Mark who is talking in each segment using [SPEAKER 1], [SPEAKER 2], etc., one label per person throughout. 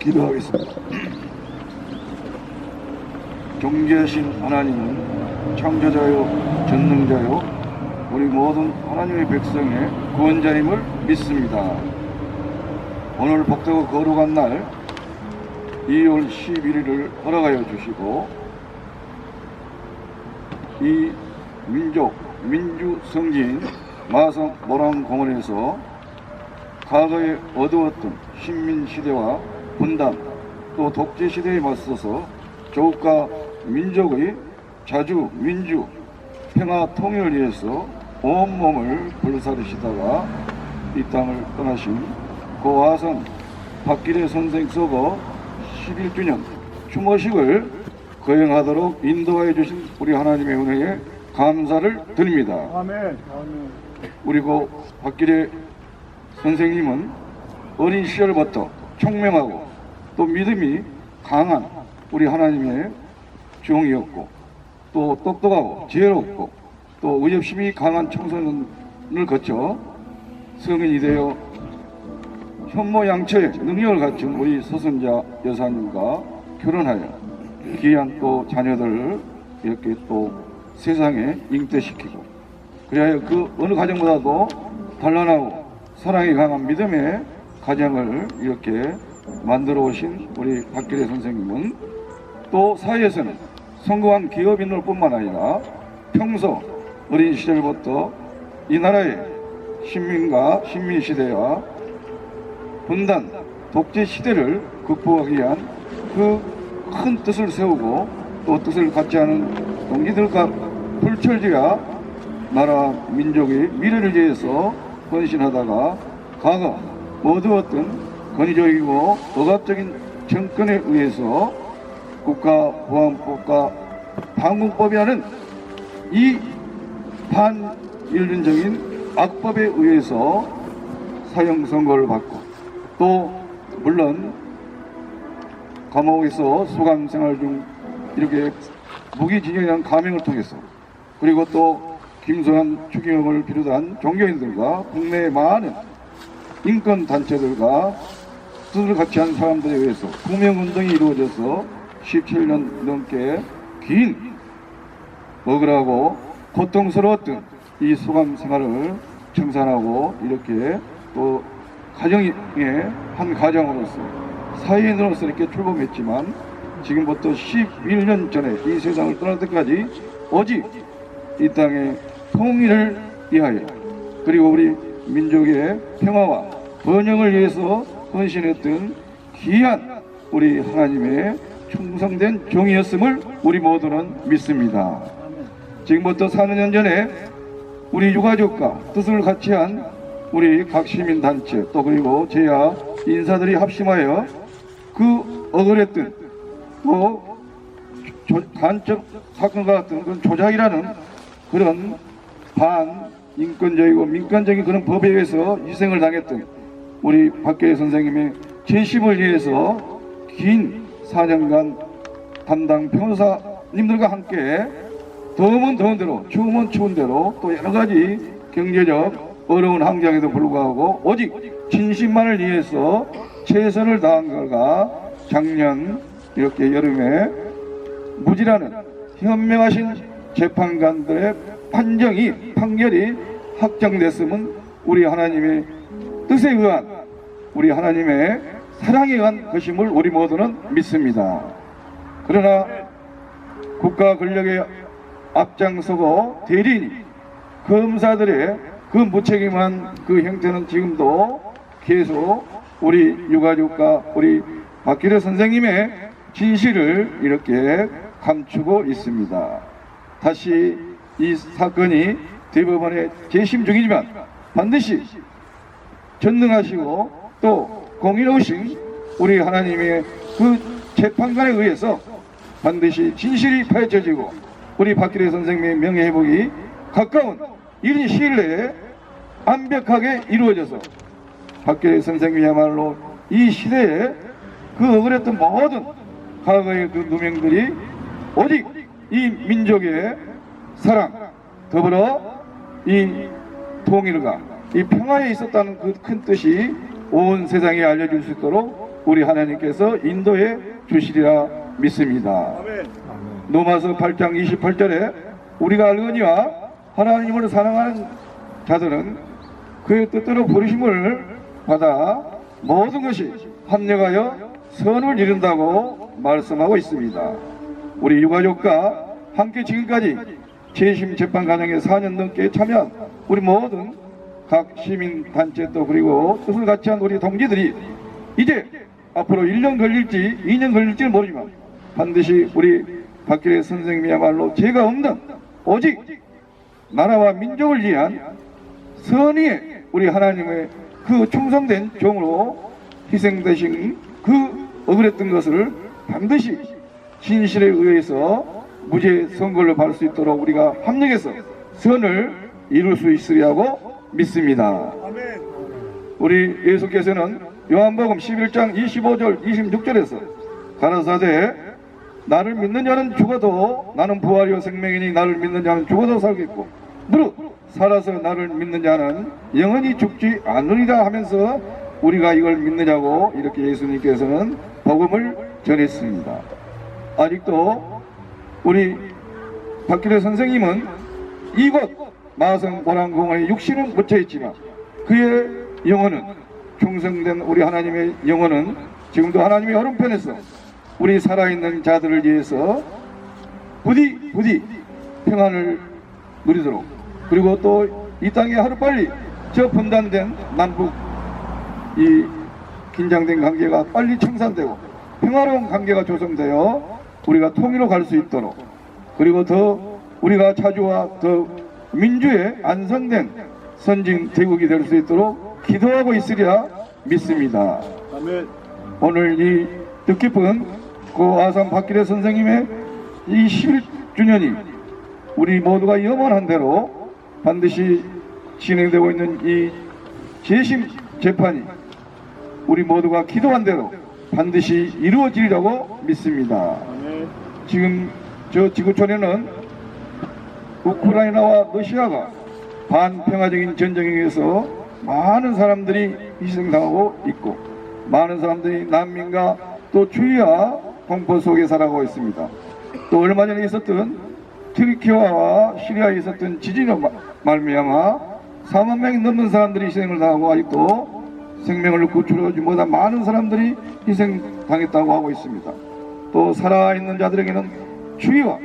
[SPEAKER 1] 기도하겠습니다. 존귀하신 하나님은 창조자요 전능자요 우리 모든 하나님의 백성의 구원자님을 믿습니다. 오늘 복되고 거룩한 날 2월 11일을 허락하여 주시고 이 민족 민주 성지인 마성 모란공원에서 과거에 어두웠던 식민 시대와 분단 또 독재 시대에 맞서서 조국과 민족의 자주 민주 평화 통일을 위해서 온몸을 불사르시다가 이 땅을 떠나신 고화선 박기래 선생 서거 11주년 추모식을 거행하도록 인도하여 주신 우리 하나님의 은혜에 감사를 드립니다.
[SPEAKER 2] 아멘. 아멘.
[SPEAKER 1] 우리 고 박기래 선생님은 어린 시절부터 총명하고 또 믿음이 강한 우리 하나님의 종이었고 또 똑똑하고 지혜롭고 또 의협심이 강한 청소년을 거쳐 성인이 되어 현모양처의 능력을 갖춘 우리 서선자 여사님과 결혼하여 귀한 또 자녀들을 이렇게 또 세상에 잉태시키고 그래야 그 어느 가정보다도 단란하고 사랑이 강한 믿음의 가정을 이렇게 만들어 오신 우리 박기래 선생님은 또 사회에서는 성공한 기업인을 뿐만 아니라 평소 어린 시절부터 이 나라의 신민과 신민시대와 분단, 독재 시대를 극복하기 위한 그 큰 뜻을 세우고 또 뜻을 갖지 않은 동지들과 불철주야 나라 민족의 미래를 위해서 헌신하다가 과거 어두웠던 권위적이고 억압적인 정권에 의해서 국가보안법과 방공법이라는 이 반인륜적인 악법에 의해서 사형 선고를 받고 또 물론 감옥에서 소강 생활 중 이렇게 무기징역이라는 가명을 통해서 그리고 또 김소환 추경을 비롯한 종교인들과 국내의 많은 인권 단체들과 뜻을 같이 한 사람들에 의해서 구명운동이 이루어져서 17년 넘게 긴 억울하고 고통스러웠던 이 소감 생활을 청산하고 이렇게 또 가정의 한 가정으로서 사회인으로서 이렇게 출범했지만 지금부터 11년 전에 이 세상을 떠날 때까지 오직 이 땅의 통일을 위하여 그리고 우리 민족의 평화와 번영을 위해서 헌신했던 귀한 우리 하나님의 충성된 종이었음을 우리 모두는 믿습니다. 지금부터 4년 전에 우리 유가족과 뜻을 같이 한 우리 각 시민단체 또 그리고 제야 인사들이 합심하여 그 억울했던 뭐 조- 간첩 사건과 같은 그런 조작이라는 그런 반 인권적이고 민간적인 그런 법에 의해서 희생을 당했던 우리 박계혜 선생님의 재심을 위해서 긴 4년간 담당 변호사님들과 함께 더우면 더운 대로 추우면 추운 대로 또 여러 가지 경제적 어려운 환경에도 불구하고 오직 진심만을 위해서 최선을 다한 결과 작년 이렇게 여름에 무지라는 현명하신 재판관들의 판정이 판결이 확정됐음은 우리 하나님의 뜻에 의한 우리 하나님의 사랑에 의한 것임을 우리 모두는 믿습니다. 그러나 국가 권력의 앞장서고 대리인이 검사들의 그 무책임한 그 형태는 지금도 계속 우리 유가족과 우리 박기래 선생님의 진실을 이렇게 감추고 있습니다. 다시 이 사건이 대법원에 재심 중이지만 반드시 전능하시고 또 공의로우신 우리 하나님의 그 재판관에 의해서 반드시 진실이 파헤쳐지고 우리 박기래 선생님의 명예회복이 가까운 이른 시일 내에 완벽하게 이루어져서 박기래 선생님이야말로 이 시대에 그 억울했던 모든 과거의 그 누명들이 오직 이 민족의 사랑 더불어 이 통일과 이 평화에 있었다는 그 큰 뜻이 온 세상에 알려질 수 있도록 우리 하나님께서 인도해 주시리라 믿습니다. 로마서 8장 28절에 우리가 알거니와 하나님을 사랑하는 자들은 그의 뜻대로 부르심을 받아 모든 것이 합력하여 선을 이룬다고 말씀하고 있습니다. 우리 유가족과 함께 지금까지 재심 재판 과정에 4년 넘게 참여한 우리 모든 각 시민 단체 또 그리고 뜻을 같이 한 우리 동지들이 이제 앞으로 1년 걸릴지 2년 걸릴지 모르지만 반드시 우리 박기래 선생님이야말로 죄가 없는 오직 나라와 민족을 위한 선의의 우리 하나님의 그 충성된 종으로 희생되신 그 억울했던 것을 반드시 진실에 의해서 무죄 선고를 받을 수 있도록 우리가 합력해서 선을 이룰 수 있으리라고 믿습니다. 우리 예수께서는 요한복음 11장 25절 26절에서 가라사대 나를 믿는 자는 죽어도 나는 부활이요 생명이니 나를 믿는 자는 죽어도 살겠고 무릇 살아서 나를 믿는 자는 영원히 죽지 않으리라 하면서 우리가 이걸 믿느냐고 이렇게 예수님께서는 복음을 전했습니다. 아직도 우리 박기래 선생님은 이곳 마성 보랑공원에 육신은 묻혀 있지만 그의 영혼은 충성된 우리 하나님의 영혼은 지금도 하나님의 오른편에서 우리 살아있는 자들을 위해서 부디 부디 평안을 누리도록. 그리고 또 이 땅에 하루빨리 저 분단된 남북 이 긴장된 관계가 빨리 청산되고 평화로운 관계가 조성되어 우리가 통일로 갈 수 있도록. 그리고 더 우리가 자주와 더 민주의 안성된 선진 대국이 될 수 있도록 기도하고 있으리라 믿습니다. 오늘 이 뜻깊은 고 아산 박기래 선생님의 이 11주년이 우리 모두가 염원한 대로 반드시 진행되고 있는 이 재심 재판이 우리 모두가 기도한 대로 반드시 이루어지리라고 믿습니다. 지금 저 지구촌에는 우크라이나와 러시아가 반평화적인 전쟁에 의해서 많은 사람들이 희생당하고 있고 많은 사람들이 난민과 또 주의와 공포 속에 살아가고 있습니다. 또 얼마 전에 있었던 트리키와 시리아에 있었던 지진으로 마- 말미암아 4만 명이 넘는 사람들이 희생을 당하고 아직도 생명을 구출하지 못한 많은 사람들이 희생당했다고 하고 있습니다. 또 살아있는 자들에게는 주의와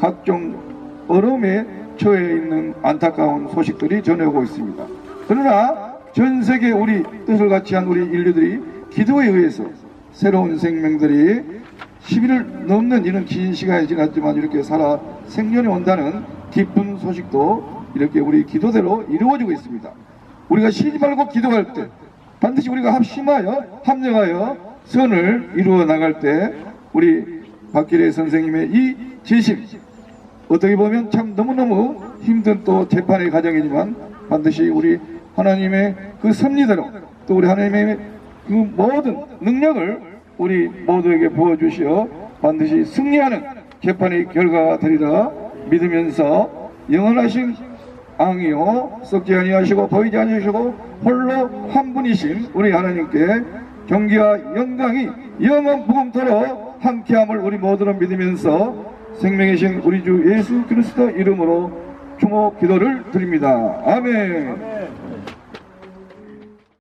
[SPEAKER 1] 각종 어려움에 처해 있는 안타까운 소식들이 전해오고 있습니다. 그러나 전 세계 우리 뜻을 같이 한 우리 인류들이 기도에 의해서 새로운 생명들이 10일을 넘는 이런 긴 시간이 지났지만 이렇게 살아 생년이 온다는 기쁜 소식도 이렇게 우리 기도대로 이루어지고 있습니다. 우리가 쉬지 말고 기도할 때 반드시 우리가 합심하여 합력하여 선을 이루어 나갈 때 우리 박기래 선생님의 이 재심 어떻게 보면 참 너무너무 힘든 또 재판의 과정이지만 반드시 우리 하나님의 그 섭리대로 또 우리 하나님의 그 모든 능력을 우리 모두에게 부어주시어 반드시 승리하는 재판의 결과가 되리라 믿으면서 영원하신 앙이요 썩지 아니하시고 보이지 아니하시고 홀로 한 분이신 우리 하나님께 경기와 영광이 영원 무궁토록 함께함을 우리 모두는 믿으면서 생명이신 우리 주 예수 그리스도 이름으로 충호 기도를 드립니다. 아멘.